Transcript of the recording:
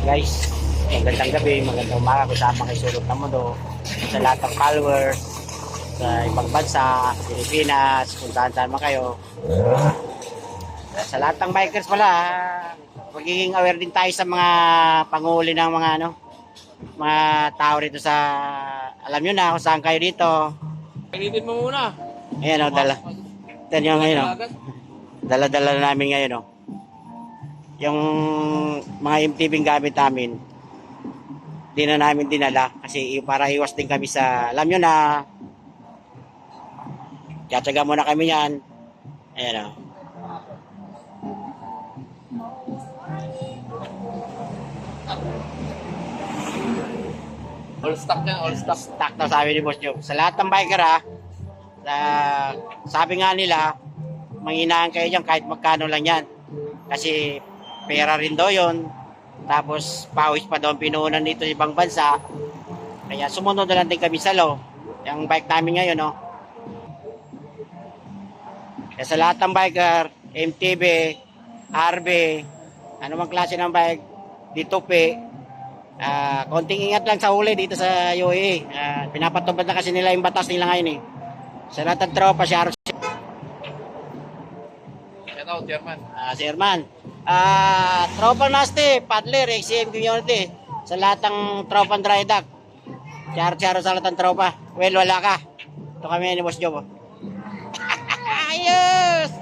Guys, magandang gabi, magandang umaga kung saan kayo sulok ng mundo. Sa lahat ng followers, sa ibang bansa, Pilipinas, kung saan saan man kayo. Sa lahat ng bikers pala, magiging aware din tayo sa mga panguli ng mga ano, mga tao rito sa, alam nyo na kung saan kayo dito. Pinitin mo muna. Ayan o, dala. Ito nyo ngayon o. Agad. Dala-dala na namin ngayon o. Yung mga MTV gamit namin, di na namin dinala kasi para iwas din kami sa, alam nyo na, Tsatsaga muna kami yan. Ayan o. All stock yan, all stock. Stock na sabi ni Boss Joe. Sa lahat ng biker ha, sa, sabi nga nila, manghinaan kayo dyan kahit magkano lang yan. Kasi pera rin daw yun. Tapos pawis pa daw ang pinuunan dito sa ibang bansa. Kaya sumunod na lang din kami sa law. Yung bike namin ngayon, no? Kaya sa lahat ng biker, MTB, RB, ano mang klase ng bike, ditupi, Ah, konting ingat lang sa huli dito sa UAE. Ah, pinapatupad na kasi nila yung batas nila ngayon eh. Sa lahat ng tropa, si Aaron, Shout out, Chairman. ah, si Herman. Ah, tropa Nasty, Padler, XCM Community. Sa lahat ng tropa ng dry dock. Charo-charo sa lahat ng tropa. Well, wala ka. Ito kami ni Boss Joe. Ayos!